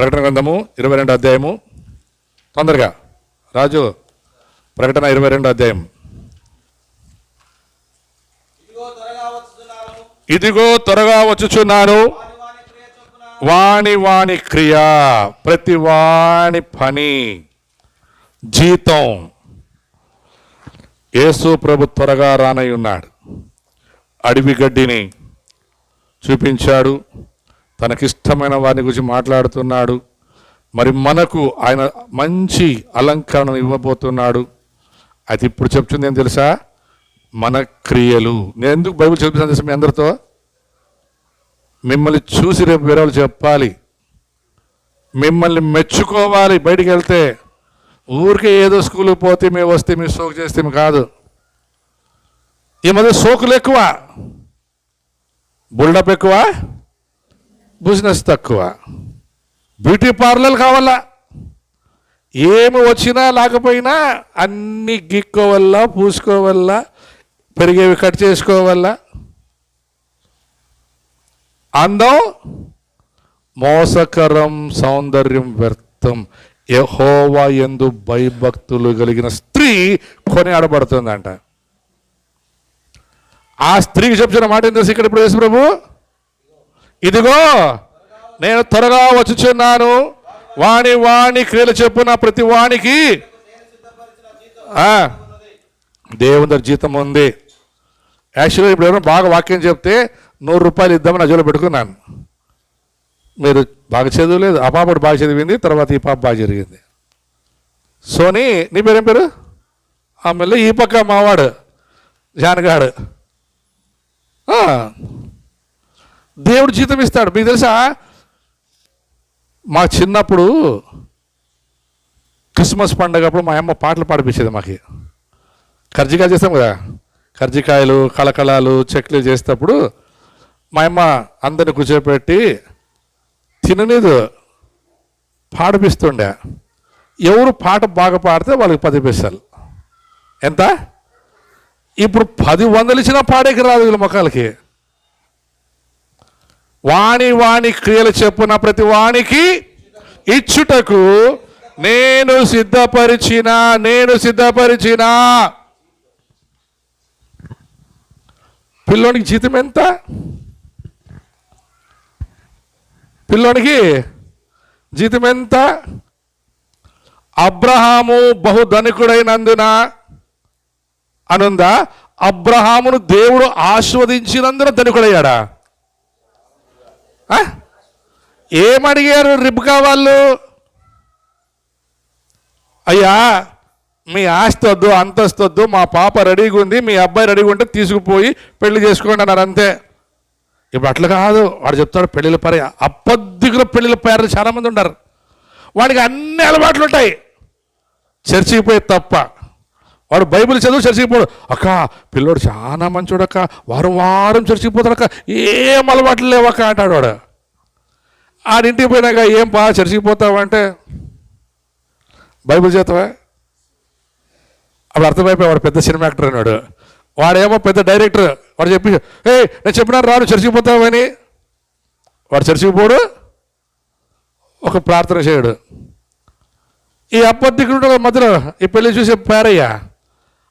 ప్రకటన గ్రంథము ఇరవై రెండు అధ్యాయము. తొందరగా. రాజు ప్రకటన ఇరవై రెండు అధ్యాయం ఇదిగో త్వరగా వచ్చుచున్నాను. వాణి వాణి క్రియ ప్రతి వాణి పని జీతం. యేసు ప్రభు త్వరగా రానై ఉన్నాడు. అడవి గడ్డిని చూపించాడు. తనకిష్టమైన వారిని గురించి మాట్లాడుతున్నాడు. మరి మనకు ఆయన మంచి అలంకరణ ఇవ్వబోతున్నాడు. అయితే ఇప్పుడు చెప్తుంది ఏం తెలుసా? మన క్రియలు. నేను ఎందుకు బైబిల్ చెప్తున్నాను తెలుసా మీ అందరితో? మిమ్మల్ని చూసి రేపు వేరేవాళ్ళు చెప్పాలి. మిమ్మల్ని మెచ్చుకోవాలి బయటికి వెళ్తే. ఊరికే ఏదో స్కూల్కి పోతే మేము వస్తే మేము సోకు చేస్తే కాదు. ఈ మధ్య సోకులు ఎక్కువ. బుల్డప్ ఎక్కువ. బిజినెస్ తక్కువ. బ్యూటీ పార్లర్ కావాలా? ఏమి వచ్చినా లేకపోయినా అన్ని గిక్కోవల్లా పూసుకోవల్లా పెరిగేవి కట్ చేసుకోవల్లా. అందం? మోసకరం సౌందర్యం వ్యర్థం. యహోవా ఎందు భయభక్తులు కలిగిన స్త్రీ కొని ఆడబడుతుందంట ఆ స్త్రీకి చెప్తున్న మాట ఏం తెలుసు ఇక్కడ ఇప్పుడు ప్రభు ఇదిగో నేను త్వరగా వచ్చుచున్నాను. వాణి వాణి క్రియలు చెప్పున ప్రతి వాణికి దేవుని దగ్గర జీతం ఉంది. యాక్చువల్గా ఇప్పుడు ఎవరైనా బాగా వాక్యం చెప్తే నూరు రూపాయలు ఇద్దామని అజోలో పెట్టుకున్నాను. మీరు బాగా చదవలేదు. ఆ పాప బాగా చదివింది. తర్వాత ఈ పాప బాగా జరిగింది. సోనీ నీ పేరేం పేరు? ఆమె ఈ పక్క మావాడు జానగాడు. దేవుడు జీతం ఇస్తాడు. మీకు తెలుసా? మా చిన్నప్పుడు క్రిస్మస్ పండగప్పుడు మా అమ్మ పాటలు పాడిపించేది మాకు. కర్జికాయలు చేస్తాం కదా? కర్జికాయలు కళకళాలు చెక్లు చేసేటప్పుడు మా అమ్మ అందరిని కూర్చోపెట్టి తినలేదు. పాడిపిస్తుండే. ఎవరు పాట బాగా పాడితే వాళ్ళకి పది పైసలు. ఎంత? ఇప్పుడు పది వందలు ఇచ్చినా పాడేకి రాదు వీళ్ళ మొక్కలకి వాణి వాణి క్రియలు చెప్పున ప్రతి వాణికి ఇచ్చుటకు నేను సిద్ధపరిచిన నేను సిద్ధపరిచిన. పిల్లోనికి జీతం ఎంత? పిల్లోనికి జీతం ఎంత? అబ్రహాము బహుధనికుడైనందున అనుందా? అబ్రహామును దేవుడు ఆస్వాదించినందున ధనికుడయ్యాడా? ఏమడిగారు రిబ్కా వాళ్ళు? అయ్యా మీ ఆస్తి వద్దు అంతస్తు వద్దు మా పాప రెడీగా ఉంది మీ అబ్బాయి రెడీగా ఉంటే తీసుకుపోయి పెళ్ళి చేసుకోండి అన్నారు అంతే. ఇప్పుడు అట్లా కాదు వాడు చెప్తాడు పెళ్ళిళ్ళ పరి అప్పద్దికుల పెళ్ళిళ్ళ పేర్లు చాలామంది ఉన్నారు. వాడికి అన్ని అలవాట్లు ఉంటాయి చర్చికి పోయి తప్ప. వాడు బైబిల్ చదువు చర్చికి పోడు అక్క పిల్లోడు చాలా మంచోడు అక్క వారం వారం చర్చికి పోతాడు అక్క ఏం అలవాట్లు లేవక్క అంటాడు వాడు. ఆడింటికి పోయినాక ఏం పా చర్చికి పోతావంటే బైబిల్ చేతవా? అప్పుడు అర్థమైపోయి వాడు పెద్ద సినిమా యాక్టర్ అన్నాడు. వాడేమో పెద్ద డైరెక్టర్. వాడు చెప్పి ఏ నేను చెప్పినా రాను చర్చికి పోతావని వాడు చర్చికి పోడు ఒక ప్రార్థన చేయడు. ఈ అప్పటికి మధ్యలో ఈ పెళ్ళి చూసే పేరయ్యా.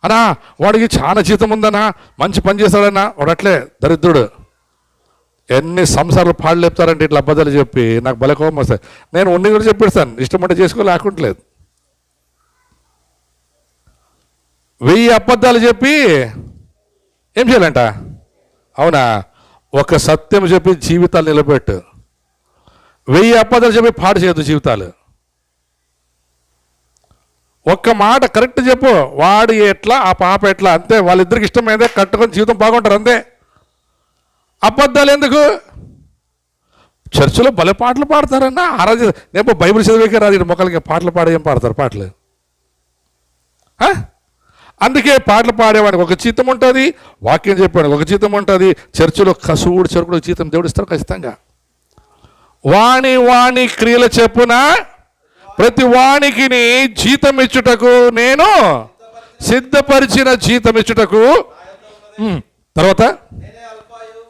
అనా వాడికి చాలా జీతం ఉందనా మంచి పని చేస్తాడన్నా వాడు అట్లే దరిద్రుడు. ఎన్ని సంసారాలు పాడు లేపుతారంటే ఇట్లా అబద్ధాలు చెప్పి నాకు భలే కోపం వస్తాయి. నేను ఉండి కూడా చెప్పిస్తాను ఇష్టమంటే చేసుకో లేకుంటలేదు వెయ్యి అబద్ధాలు చెప్పి ఏం చేయాలంట? అవునా? ఒక సత్యం చెప్పి జీవితాలు నిలబెట్టు. వెయ్యి అబద్ధాలు చెప్పి పాడు చేయద్దు జీవితాలు. ఒక్క మాట కరెక్ట్ చెప్పు. వాడు ఎట్లా ఆ పాప ఎట్లా అంతే. వాళ్ళిద్దరికి ఇష్టమైందే కట్టుకొని జీవితం బాగుంటారు అంతే. అబద్ధాలు ఎందుకు? చర్చిలో భలే పాటలు పాడతారన్నా. ఆరాధ నేను బైబిల్ చదివేకే రాదు ఈడ మొక్కలకి పాటలు పాడే ఏం పాడతారు పాటలు? ఆ? అందుకే పాటలు పాడేవాడికి ఒక జీతం ఉంటుంది వాక్యం చెప్పేవాడికి ఒక జీతం ఉంటుంది. చర్చిలో కసువుడు చెరుకుడు జీతం దేవుడు ఇస్తారు ఖచ్చితంగా. వాణి వాణి క్రియల చెప్పున? ప్రతి వానికి జీతం ఇచ్చుటకు నేను సిద్ధపరిచిన జీతం ఇచ్చుటకు తర్వాత?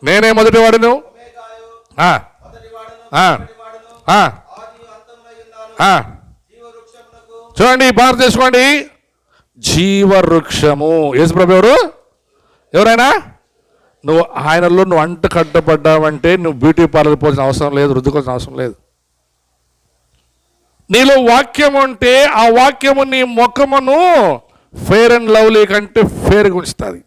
నేనే మొదటి వాడును. చూడండి బాగా చేసుకోండి. జీవవృక్షము. యేసుప్రభు ఎవరు? ఎవరైనా? నువ్వు ఆయనలో నువ్వు అంట కట్టబడ్డావంటే నువ్వు బ్యూటీ పార్లర్ పోవాల్సిన అవసరం లేదు రుద్దుకోవాల్సిన అవసరం లేదు. నీలో వాక్యం ఉంటే ఆ వాక్యము నీ ముఖమును ఫేర్ అండ్ లవ్లీ కంటే ఫేర్గా ఉంచుతుంది.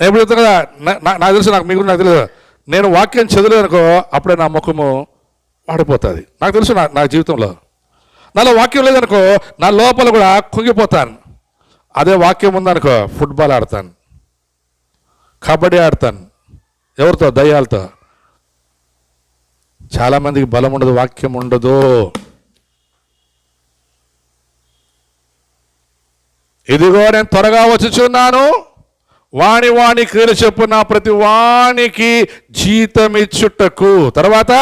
నేను చెప్తాను కదా నా- నాకు తెలుసు నాకు మీకు నాకు తెలియదు నేను వాక్యం చదివలేదు అనుకో అప్పుడే నా ముఖము వాడిపోతుంది. నాకు తెలుసు నా నా జీవితంలో. నాలో వాక్యం లేదనుకో నా లోపల కూడా కుంగిపోతాను. అదే వాక్యం ఉందనుకో ఫుట్బాల్ ఆడతాను. కబడ్డీ ఆడతాను. ఎవరితో? దయ్యాలతో. చాలామందికి బలం ఉండదు వాక్యం ఉండదు ఇదిగో నేను త్వరగా వచ్చుచున్నాను. వాణి వాణి క్రియలు చెప్పున ప్రతి జీతం ఇచ్చుటకు తర్వాత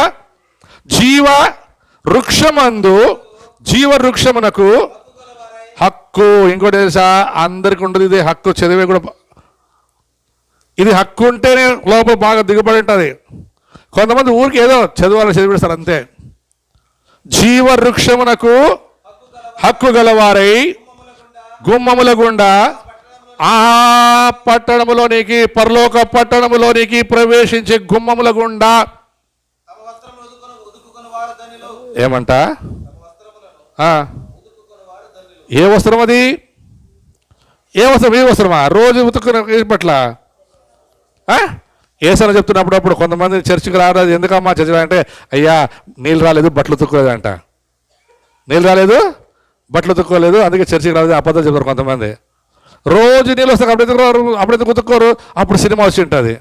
జీవ వృక్షమందు జీవ వృక్షమునకు హక్కు. ఇంకోటి తెలుసా? అందరికి ఉండదు ఇది హక్కు. చదివే కూడా ఇది హక్కు ఉంటేనే లోపల బాగా దిగుబడి ఉంటుంది. కొంతమంది ఊరికి ఏదో చదవాలి చదివిస్తారు అంతే. జీవవృక్షమునకు హక్కు గలవారై గుమ్మముల గుండా ఆ పట్టణములోనికి పరలోక పట్టణములోనికి ప్రవేశించే గుమ్మముల గుండా. ఏమంట? ఏ వస్త్రం అది? ఏ వస్త్రం? ఏ వస్త్రమా రోజు ఉతుకు పట్ల ఏసన చెప్తున్నప్పుడు అప్పుడు కొంతమంది చర్చికి రాలేదు ఎందుకమ్మా చర్చి అంటే అయ్యా నీళ్ళు రాలేదు బట్టలు ఉతుక్కోలేదంట. నీళ్ళు రాలేదు బట్టలు ఉతుక్కోలేదు అందుకే చర్చికి రాలేదు అబద్ధాలు చెప్తారు కొంతమంది. రోజు నీళ్ళు వస్తాయి అప్పుడు ఎందుకు రారు? అప్పుడు ఎందుకు ఉతుక్కోరు? అప్పుడు సినిమా వచ్చి ఉంటుంది.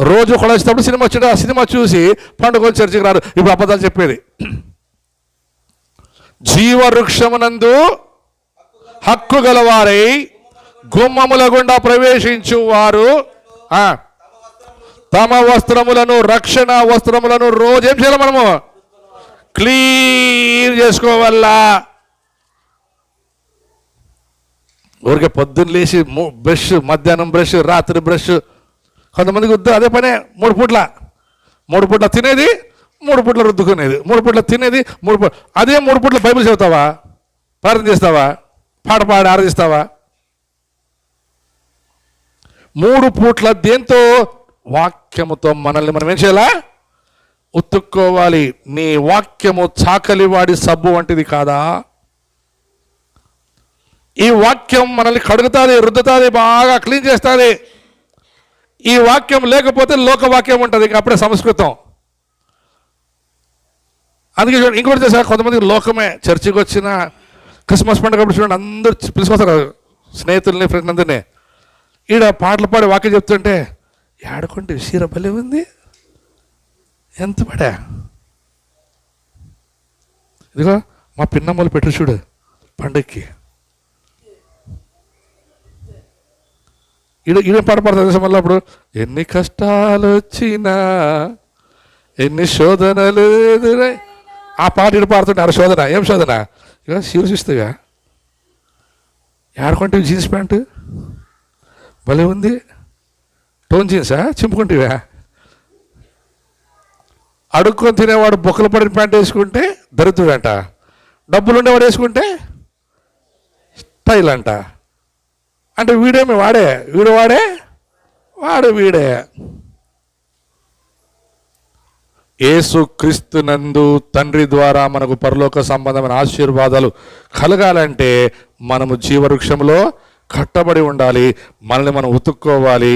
రోజు కూడా వచ్చేటప్పుడు సినిమా వచ్చి ఆ సినిమా చూసి పండుగ చర్చికి రారు. ఇప్పుడు అబద్ధాలు చెప్పేది. జీవవృక్షమునందు హక్కు గలవారై గుమ్మముల గుండా ప్రవేశించు వారు తమ వస్త్రములను రక్షణ వస్త్రములను రోజు ఏం చేయాలి మనము? క్లీన్ చేసుకోవాలా. ఊరికే పొద్దున్న లేచి బ్రష్ మధ్యాహ్నం బ్రష్ రాత్రి బ్రష్. కొంతమందికి వద్దు అదే పనే మూడు పూట్ల. మూడు పూట్ల తినేది మూడు పూట్ల రుద్దుకునేది. మూడు పూట్ల తినేది మూడు పూట్ల అదే మూడు పూట్ల బైబిల్ చదువుతావా? ప్రార్థన చేస్తావా? పాట పాడి ఆరాధిస్తావా? మూడు పూట్ల దేంతో? వాక్యముతో మనల్ని మనం ఏం చేయాలా? ఉత్తుక్కోవాలి నీ వాక్యము చాకలివాడి సబ్బు వంటిది కాదా? ఈ వాక్యం మనల్ని కడుగుతుంది రుద్దుతుంది బాగా క్లీన్ చేస్తుంది. ఈ వాక్యం లేకపోతే లోకవాక్యం ఉంటుంది ఇంక అప్పుడే సంస్కృతం. అందుకే చూడండి ఇంకోటి తెలుసా కొంతమంది లోకమే. చర్చికి వచ్చిన క్రిస్మస్ పండుగ చూడండి అందరూ పిలుచుకొస్తారు. స్నేహితుల్ని ఫ్రెండ్ అందరినీ. ఈడ పాటలు పాడి వాక్యం చెప్తుంటే ఆడుకుంటే విషీర భలే ఉంది. ఎంత పడా? ఇదిగో మా పిన్నమ్మలు పెట్టు చూడు పండక్కి. ఈడ ఈడ పాట పాడతారు మళ్ళీ అప్పుడు? ఎన్ని కష్టాలు వచ్చినా ఎన్ని శోధనలు ఎదురై ఆ పాట ఈడ పాడుతుంటే ఆడ శోధన ఏం శోధన? ఇక శివసిస్తుగా ఆడుకుంటే జీన్స్ ప్యాంటు. భలే ఉంది. టోన్ జీన్సా చింపుకుంటేవా? అడుక్కొని తినేవాడు బొక్కలు పడిన ప్యాంట్ వేసుకుంటే దరిద్రుడంట. డబ్బులు ఉండేవాడు వేసుకుంటే స్టైల్ అంట. అంటే వీడేమి వాడే. వీడు వాడే వాడు వీడే. యేసు క్రీస్తునందు తండ్రి ద్వారా మనకు పరలోక సంబంధమైన ఆశీర్వాదాలు కలగాలంటే మనము జీవవృక్షంలో కట్టబడి ఉండాలి. మనల్ని మనం ఉతుక్కోవాలి.